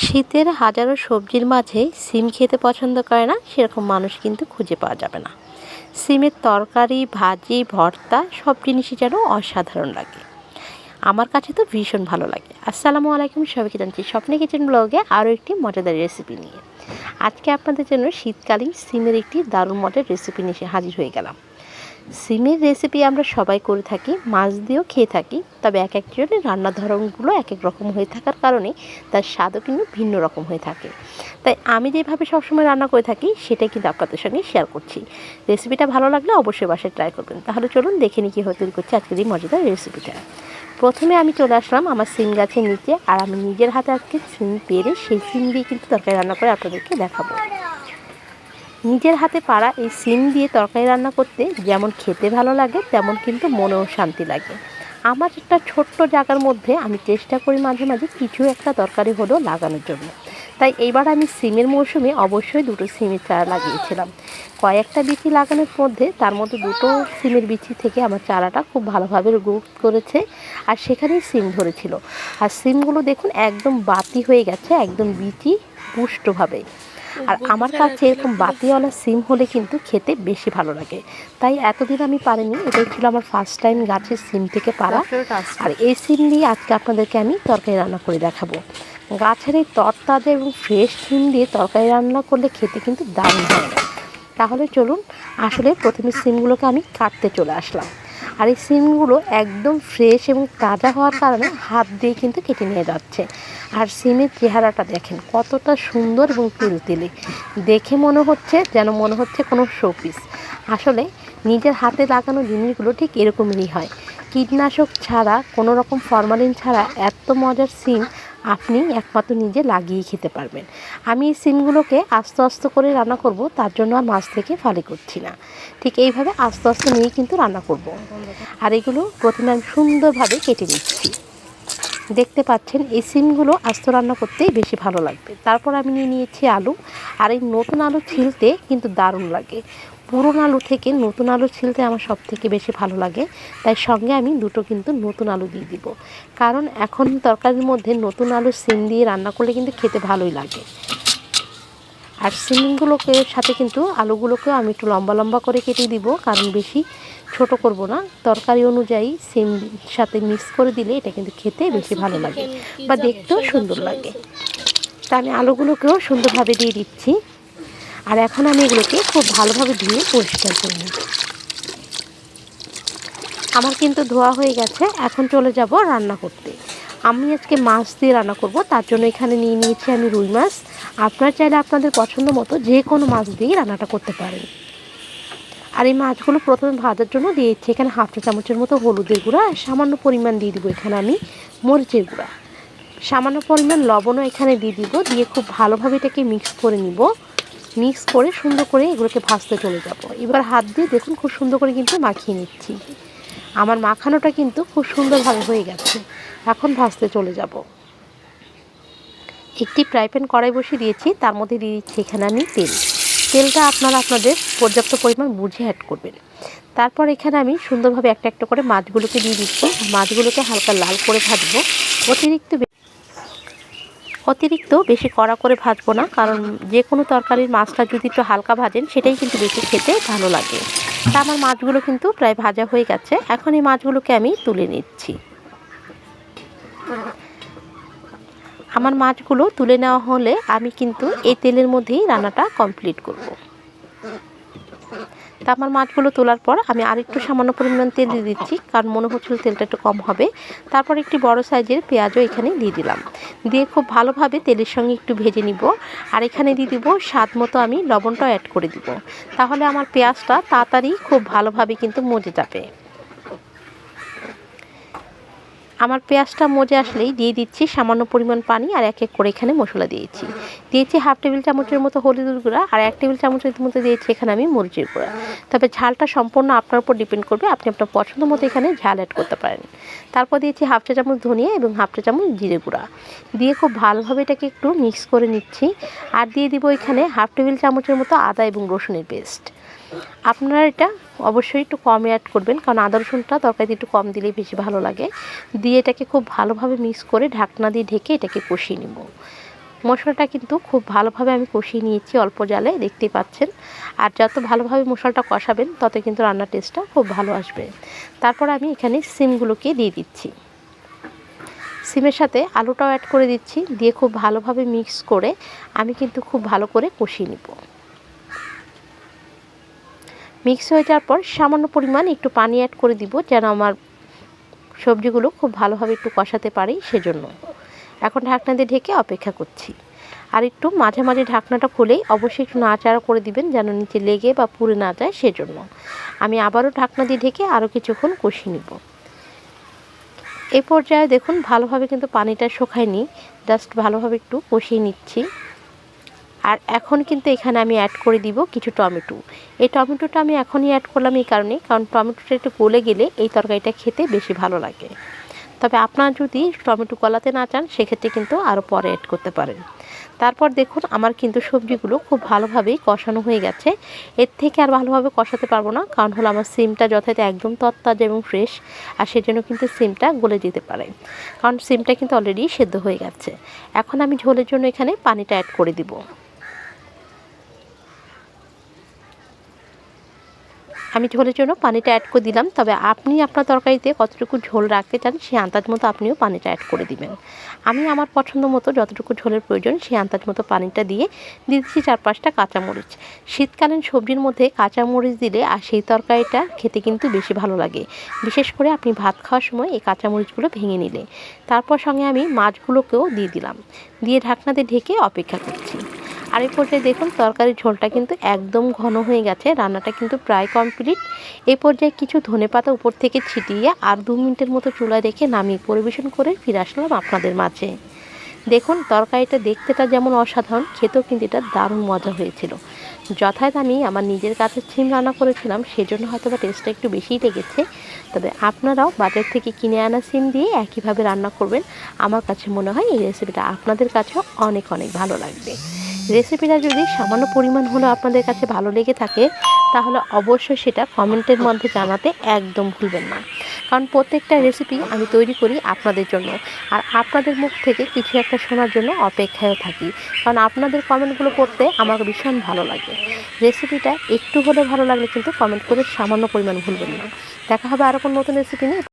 শীতের হাজারো সবজির মাঝে সিম খেতে পছন্দ করে না, সেরকম মানুষ কিন্তু খুঁজে পাওয়া যাবে না। সিমের তরকারি, ভাজি, ভর্তা সব জিনিসই যেন অসাধারণ লাগে। আমার কাছে তো ভীষণ ভালো লাগে। আসসালামু আলাইকুম, সবাইকে জানছি স্বপ্নে কিচেন ব্লগে আরও একটি মজাদার রেসিপি নিয়ে। আজকে আপনাদের জন্য শীতকালীন সিমের একটি দারুণ মজার রেসিপি নিয়ে হাজির হয়ে গেলাম। সিমের রেসিপি আমরা সবাই করে থাকি, মাছ দিয়েও খেয়ে থাকি, তবে এক একজনের রান্নার ধরনগুলো এক এক রকম হয়ে থাকার কারণে তার স্বাদও কিন্তু ভিন্ন রকম হয়ে থাকে। তাই আমি যেভাবে সবসময় রান্না করে থাকি, সেটাই কিন্তু আপনাদের সঙ্গে শেয়ার করছি। রেসিপিটা ভালো লাগলে অবশ্যই বাসায় ট্রাই করবেন। তাহলে চলুন দেখে নিই কীভাবে তৈরি করছি আজকের এই মজাদার রেসিপিটা প্রথমে আমি চলে আসলাম আমার সিম গাছের নিচে, আর আমি নিজের হাতে আজকে সিম পেরে সেই সিম দিয়ে কিন্তু তরকারি রান্না করে আপনাদেরকে দেখাবো। নিজের হাতে পাড়া এই সিম দিয়ে তরকারি রান্না করতে যেমন খেতে ভালো লাগে, তেমন কিন্তু মনেও শান্তি লাগে। আমার একটা ছোট্ট জায়গার মধ্যে আমি চেষ্টা করি মাঝে মাঝে কিছু একটা তরকারি হলো লাগানোর জন্য। তাই এইবার আমি সিমের মৌসুমে অবশ্যই দুটো সিমের চারা লাগিয়েছিলাম। কয়েকটা বিচি লাগানোর মধ্যে তার মধ্যে দুটো সিমের বিচি থেকে আমার চারাটা খুব ভালোভাবে গ্রোথ করেছে আর সেখানেই সিম ধরেছিল। আর সিমগুলো দেখুন একদম বাতি হয়ে গেছে, একদম বিচি পুষ্টভাবে। আর আমার কাছে এরকম বাতিওয়ালা সিম হলে কিন্তু খেতে বেশি ভালো লাগে। তাই এতদিন আমি পারিনি এটাই ছিল আমার ফার্স্ট টাইম গাছের সিম থেকে পারা। আর এই সিম দিয়ে আজকে আপনাদেরকে আমি তরকারি রান্না করে দেখাবো। গাছের এই তরতাজা এবং ফ্রেশ সিম দিয়ে তরকারি রান্না করলে খেতে কিন্তু দারুণ হয়। না তাহলে চলুন আসলে প্রথমে সিমগুলোকে আমি কাটতে চলে আসলাম। আর এই সিমগুলো একদম ফ্রেশ এবং তাজা হওয়ার কারণে হাত দিয়ে কিন্তু কেটে নিয়ে যাচ্ছে। আর সিমের চেহারাটা দেখেন, কতটা সুন্দর এবং তেলতেলে। দেখে মনে হচ্ছে যেন মনে হচ্ছে কোনো শোপিস। আসলে নিজের হাতে লাগানো জিনিসগুলো ঠিক এরকমই হয়। কীটনাশক ছাড়া, কোনো রকম ফরমালিন ছাড়া এত মজার সিম আপনি একমাত্র নিজে লাগিয়ে খেতে পারবেন। আমি এই সিমগুলোকে আস্তে আস্তে করে রান্না করব, তার জন্য আর মাছ থেকে ফালি করছি না। ঠিক এইভাবে আস্তে আস্তে নিয়ে কিন্তু রান্না করব। আর এগুলো প্রথমে আমি সুন্দরভাবে কেটে নিচ্ছি। দেখতে পাচ্ছেন, এই সিমগুলো আস্ত রান্না করতেই বেশি ভালো লাগবে। তারপর আমি নিয়ে নিয়েছি আলু, আর এই নতুন আলু ছিলতে কিন্তু দারুণ লাগে। পুরনো আলু থেকে নতুন আলু ছিলতে আমার সব থেকে বেশি ভালো লাগে, তাই সঙ্গে আমি দুটো কিন্তু নতুন আলু দিয়ে দিব। কারণ এখন তরকারির মধ্যে নতুন আলু সিম দিয়ে রান্না করলে কিন্তু খেতে ভালোই লাগে। আর সিমগুলোকে সাথে কিন্তু আলুগুলোকেও আমি একটু লম্বা লম্বা করে কেটে দিব, কারণ বেশি ছোট করব না। তরকারি অনুযায়ী সিম সাথে মিক্স করে দিলে এটা কিন্তু খেতে বেশি ভালো লাগে বা দেখতেও সুন্দর লাগে। তা আমি আলুগুলোকেও সুন্দরভাবে দিয়ে দিচ্ছি। আর এখন আমি এগুলোকে খুব ভালোভাবে ধুয়ে পরিষ্কার করে নিই আমার কিন্তু ধোয়া হয়ে গেছে এখন চলে যাব রান্না করতে। আমি আজকে মাছ দিয়ে রান্না করব তার জন্য এখানে নিয়ে নিয়েছি আমি রুই মাছ। আপনার চাইলে আপনাদের পছন্দ মতো যে কোনো মাছ দিয়েই রান্নাটা করতে পারেন। আর এই মাছগুলো প্রথমে ভাজার জন্য দিয়েছি। এখানে হাফ চা চামচের মতো হলুদের গুঁড়া আর সামান্য পরিমাণ দিয়ে দিব এখানে আমি মরিচের গুঁড়া। সামান্য পরিমাণ লবণও এখানে দিয়ে দিব, দিয়ে খুব ভালোভাবে এটাকে মিক্স করে নিব। মিক্স করে সুন্দর করে এগুলোকে ভাজতে চলে যাব। এবার হাত দিয়ে দেখুন খুব সুন্দর করে কিন্তু মাখিয়ে নিচ্ছি। আমার মাখানোটা কিন্তু খুব সুন্দরভাবে হয়ে গেছে। এখন ভাজতে চলে যাব। একটি ফ্রাই প্যান কড়াই বসিয়ে দিয়েছি, তার মধ্যে দিয়ে দিচ্ছি এখানে আমি তেল। তেলটা আপনারা আপনাদের পর্যাপ্ত পরিমাণ বুঝে অ্যাড করবেন। তারপর এখানে আমি সুন্দরভাবে একটা একটা করে মাছগুলোকে দিয়ে দিচ্ছি। মাছগুলোকে হালকা লাল করে ভাজবো। অতিরিক্ত অতিরিক্ত বেশি কড়া করে ভাজবো না, কারণ যে কোনো তরকারির মাছটা যদি একটু হালকা ভাজেন, সেটাই কিন্তু বেশি খেতে ভালো লাগে। তা আমার মাছগুলো কিন্তু প্রায় ভাজা হয়ে গেছে। এখন এই মাছগুলোকে আমি তুলে নিচ্ছি। আমার মাছগুলো তুলে নেওয়া হলে আমি কিন্তু এই তেলের মধ্যেই রান্নাটা কমপ্লিট করব। তা আমার মাছগুলো তোলার পর আমি আরেকটু সামান্য পরিমাণ তেল দিয়ে দিচ্ছি, কারণ মনে হচ্ছিল তেলটা একটু কম হবে। তারপর একটি বড় সাইজের পেঁয়াজও এখানে দিয়ে দিলাম। দিয়ে খুব ভালোভাবে তেলের সঙ্গে একটু ভেজে নিব, আর এখানে দিয়ে দিব স্বাদ মতো আমি লবণটাও অ্যাড করে দিব। তাহলে আমার পেঁয়াজটা তাড়াতাড়ি খুব ভালোভাবে কিন্তু মজে যাবে। আমার পেঁয়াজটা মজে আসলেই দিয়ে দিচ্ছি সামান্য পরিমাণ পানি আর এক এক করে এখানে মশলা দিয়েছি। দিয়েছি হাফ টেবিল চামচের মতো হলুদের গুঁড়া আর এক টেবিল চামচের মতো দিয়েছি এখানে আমি মরিচের গুঁড়া। তবে ঝালটা সম্পূর্ণ আপনার উপর ডিপেন্ড করবে, আপনি আপনার পছন্দ মতো এখানে ঝাল অ্যাড করতে পারেন। তারপর দিয়েছি হাফ চা চামচ ধনিয়া এবং হাফ চা চামচ জিরে গুঁড়া। দিয়ে খুব ভালোভাবে এটাকে একটু মিক্স করে নিচ্ছি। আর দিয়ে দিব এখানে হাফ টেবিল চামচের মতো আদা এবং রসুনের পেস্ট আপনারা এটা অবশ্যই একটু কমে অ্যাড করবেন, কারণ আদা রসুনটা তরকারিতে একটু কম দিলেই বেশি ভালো লাগে। দিয়ে এটাকে খুব ভালোভাবে মিক্স করে ঢাকনা দিয়ে ঢেকে এটাকে কষিয়ে নেব। মশলাটা কিন্তু খুব ভালোভাবে আমি কষিয়ে নিয়েছি অল্প জালে দেখতে পাচ্ছেন। আর যত ভালোভাবে মশলাটা কষাবেন, তত কিন্তু রান্নার টেস্টটা খুব ভালো আসবে। তারপর আমি এখানে সিমগুলোকে দিয়ে দিচ্ছি। সিমের সাথে আলুটাও অ্যাড করে দিচ্ছি, দিয়ে খুব ভালোভাবে মিক্স করে আমি কিন্তু খুব ভালো করে কষিয়ে নিব। মিক্স হয়ে যাওয়ার পর সামান্য পরিমাণ একটু পানি অ্যাড করে দিব যেন আমার সবজিগুলো খুব ভালোভাবে একটু কষাতে পারি সেজন্য। এখন ঢাকনা দিয়ে ঢেকে অপেক্ষা করছি। আর একটু মাঝে মাঝে ঢাকনাটা খুলেই অবশ্যই একটু নাড়াচাড়া করে দিবেন যেন নিচে লেগে বা পুড়ে না যায় সেজন্য। আমি আবারও ঢাকনা দিয়ে ঢেকে আরও কিছুক্ষণ কষিয়ে নিব। এই পর্যায়ে দেখুন ভালোভাবে কিন্তু পানিটা শুকায়নি। জাস্ট ভালোভাবে একটু কষিয়ে নিচ্ছি। আর এখন কিন্তু এখানে আমি অ্যাড করে দিব কিছু টমেটো। এই টমেটোটা আমি এখনই অ্যাড করলাম এই কারণে, কারণ টমেটোটা একটু গলে গেলে এই তরকারিটা খেতে বেশি ভালো লাগে। তবে আপনারা যদি টমেটো গলাতে না চান, সেক্ষেত্রে কিন্তু আরও পরে অ্যাড করতে পারেন। তারপর দেখুন, আমার কিন্তু সবজিগুলো খুব ভালোভাবেই কষানো হয়ে গেছে। এর থেকে আর ভালোভাবে কষাতে পারব না, কারণ হলো আমার সিমটা যথাযথ একদম তত্তাজা এবং ফ্রেশ আর সেজন্য কিন্তু সিমটা গলে যেতে পারে। কারণ সিমটা কিন্তু অলরেডি সেদ্ধ হয়ে গেছে। এখন আমি ঝোলের জন্য এখানে পানিটা অ্যাড করে দিব। আমি ঝোলের জন্য পানিটা অ্যাড করে দিলাম। তবে আপনি আপনার তরকারিতে কতটুকু ঝোল রাখতে চান সেই আন্দাজ মতো আপনিও পানিটা অ্যাড করে দিবেন। আমি আমার পছন্দ মতো যতটুকু ঝোলের প্রয়োজন সেই আন্দাজ মতো পানিটা দিয়ে দিচ্ছি চার পাঁচটা কাঁচামরিচ। শীতকালীন সবজির মধ্যে কাঁচামরিচ দিলে আর সেই তরকারিটা খেতে কিন্তু বেশি ভালো লাগে। বিশেষ করে আপনি ভাত খাওয়ার সময় এই কাঁচামরিচগুলো ভেঙে নিলে। তারপর সঙ্গে আমি মাছগুলোকেও দিয়ে দিলাম। দিয়ে ঢাকনাতে ঢেকে অপেক্ষা করছি। আর এই পর্যায়ে দেখুন, তরকারির ঝোলটা কিন্তু একদম ঘন হয়ে গেছে। রান্নাটা কিন্তু প্রায় কমপ্লিট এই পর্যায়ে কিছু ধনেপাতা উপর থেকে ছিটিয়ে আর দু মিনিটের মতো চুলায় রেখে নামিয়ে পরিবেশন করে ফিরে আসলাম আপনাদের মাঝে। দেখুন, তরকারিটা দেখতেটা যেমন অসাধারণ, খেতেও কিন্তু এটা দারুণ মজা হয়েছিল। যথাযথ আমি আমার নিজের কাছে সিম রান্না করেছিলাম, সেজন্য হয়তো বা টেস্টটা একটু বেশিই লেগেছে। তবে আপনারাও বাজার থেকে কিনে আনা সিম দিয়ে একইভাবে রান্না করবেন। আমার কাছে মনে হয় এই রেসিপিটা আপনাদের কাছেও অনেক অনেক ভালো লাগবে। রেসিপিটা যদি সামান্য পরিমাণ হলেও আপনাদের কাছে ভালো লেগে থাকে, তাহলে অবশ্যই সেটা কমেন্টের মধ্যে জানাতে একদম ভুলবেন না। কারণ প্রত্যেকটা রেসিপি আমি তৈরি করি আপনাদের জন্য। আর আপনাদের মুখ থেকে কিছু একটা শোনার জন্য অপেক্ষায়ও থাকি। কারণ আপনাদের কমেন্টগুলো পড়তে আমার ভীষণ ভালো লাগে। রেসিপিটা একটু হলেও ভালো লাগলে কিন্তু কমেন্ট করে সামান্য পরিমাণ ভুলবেন না। দেখা হবে আরও কোনো নতুন রেসিপি নিয়ে।